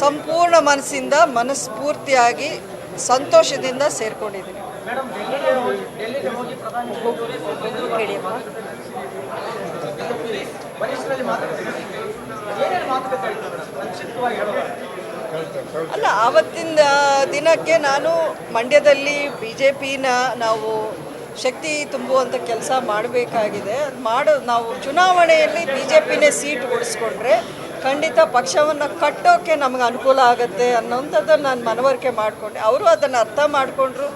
ಸಂಪೂರ್ಣ ಮನಸ್ಸಿಂದ ಮನಸ್ಫೂರ್ತಿಯಾಗಿ ಸಂತೋಷದಿಂದ ಸೇರ್ಕೊಂಡಿದ್ದೀನಿ. ಅಲ್ಲ ಆವತ್ತಿನ ದಿನಕ್ಕೆ ನಾನು ಮಂಡ್ಯದಲ್ಲಿ ಬಿ ಜೆ ಪಿನ ನಾವು ಶಕ್ತಿ ತುಂಬುವಂಥ ಕೆಲಸ ಮಾಡಬೇಕಾಗಿದೆ. ಅದು ಮಾಡೋ ನಾವು ಚುನಾವಣೆಯಲ್ಲಿ ಬಿ ಜೆ ಪಿನೇ ಸೀಟ್ ಉಳಿಸ್ಕೊಂಡ್ರೆ ಖಂಡಿತ ಪಕ್ಷವನ್ನು ಕಟ್ಟೋಕ್ಕೆ ನಮ್ಗೆ ಅನುಕೂಲ ಆಗುತ್ತೆ ಅನ್ನೋಂಥದ್ದನ್ನು ನಾನು ಮನವರಿಕೆ ಮಾಡಿಕೊಂಡೆ. ಅವರು ಅದನ್ನು ಅರ್ಥ ಮಾಡಿಕೊಂಡ್ರು.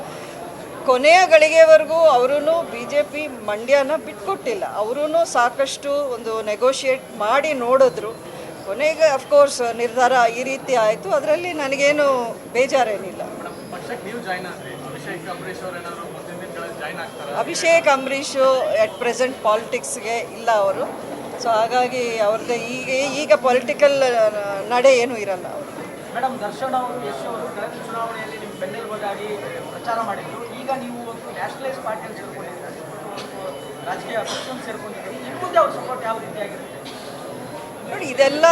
ಕೊನೆಯ ಗಳಿಗೆವರೆಗೂ ಅವರೂ ಬಿ ಜೆ ಪಿ ಮಂಡ್ಯನ ಬಿಟ್ಕೊಟ್ಟಿಲ್ಲ. ಅವರೂ ಸಾಕಷ್ಟು ಒಂದು ನೆಗೋಷಿಯೇಟ್ ಮಾಡಿ ನೋಡಿದ್ರು. ಕೊನೆಗೆ ಅಫ್ಕೋರ್ಸ್ ನಿರ್ಧಾರ ಈ ರೀತಿ ಆಯಿತು. ಅದರಲ್ಲಿ ನನಗೇನು ಬೇಜಾರೇನಿಲ್ಲ. ಅಭಿಷೇಕ್ ಅಂಬರೀಷು ಎಟ್ ಪ್ರೆಸೆಂಟ್ ಪಾಲಿಟಿಕ್ಸ್ಗೆ ಇಲ್ಲ ಅವರು. ಸೊ ಹಾಗಾಗಿ ಅವ್ರದ್ದು ಈಗ ಈಗ ಪೊಲಿಟಿಕಲ್ ನಡೆ ಏನೂ ಇರಲ್ಲ ಅವರು ಮೇಡಮ್ ದರ್ಶನ್ ಅವರು ಯಶ್ ಅವರು ಕಳೆದ ಚುನಾವಣೆಯಲ್ಲಿ ನಿಮ್ಮ ಬೆನ್ನೆಲುಬಾಗಿ ಪ್ರಚಾರ ಮಾಡಿದ್ರು. ಈಗ ನೀವು ಒಂದು ನ್ಯಾಷನಲೈಸ್ ಪಾರ್ಟಿಯಲ್ಲಿ ಸೇರ್ಕೊಂಡಿದ್ದೀರಿ. ರಾಜಕೀಯ ಪಕ್ಷವನ್ನು ಸೇರ್ಕೊಂಡಿದ್ದೀರಿ. ಇನ್ನು ಮುಂದೆ ಅವ್ರ ಸಪೋರ್ಟ್ ಯಾವ ರೀತಿಯಾಗಿರುತ್ತೆ ನೋಡಿ ಇದೆಲ್ಲ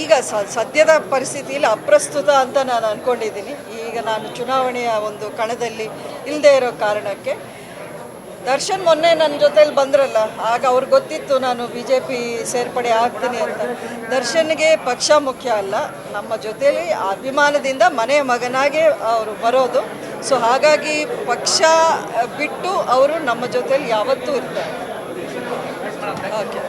ಈಗ ಸದ್ಯದ ಪರಿಸ್ಥಿತಿಯಲ್ಲಿ ಅಪ್ರಸ್ತುತ ಅಂತ ನಾನು ಅಂದ್ಕೊಂಡಿದ್ದೀನಿ ಈಗ ನಾನು ಚುನಾವಣೆಯ ಒಂದು ಕಣದಲ್ಲಿ ಇಲ್ಲದೆ ಇರೋ ಕಾರಣಕ್ಕೆ ದರ್ಶನ್ ಮೊನ್ನೆ ನನ್ನ ಜೊತೆಲಿ ಬಂದ್ರಲ್ಲ, ಆಗ ಅವ್ರಿಗೆ ಗೊತ್ತಿತ್ತು ನಾನು ಬಿ ಜೆ ಪಿ ಸೇರ್ಪಡೆ ಆಗ್ತೀನಿ ಅಂತ. ದರ್ಶನ್ಗೆ ಪಕ್ಷ ಮುಖ್ಯ ಅಲ್ಲ, ನಮ್ಮ ಜೊತೆಲಿ ಅಭಿಮಾನದಿಂದ ಮನೆಯ ಮಗನಾಗೆ ಅವರು ಬರೋದು. ಸೊ ಹಾಗಾಗಿ ಪಕ್ಷ ಬಿಟ್ಟು ಅವರು ನಮ್ಮ ಜೊತೆಲಿ ಯಾವತ್ತೂ ಇರ್ತಾರೆ. ಓಕೆ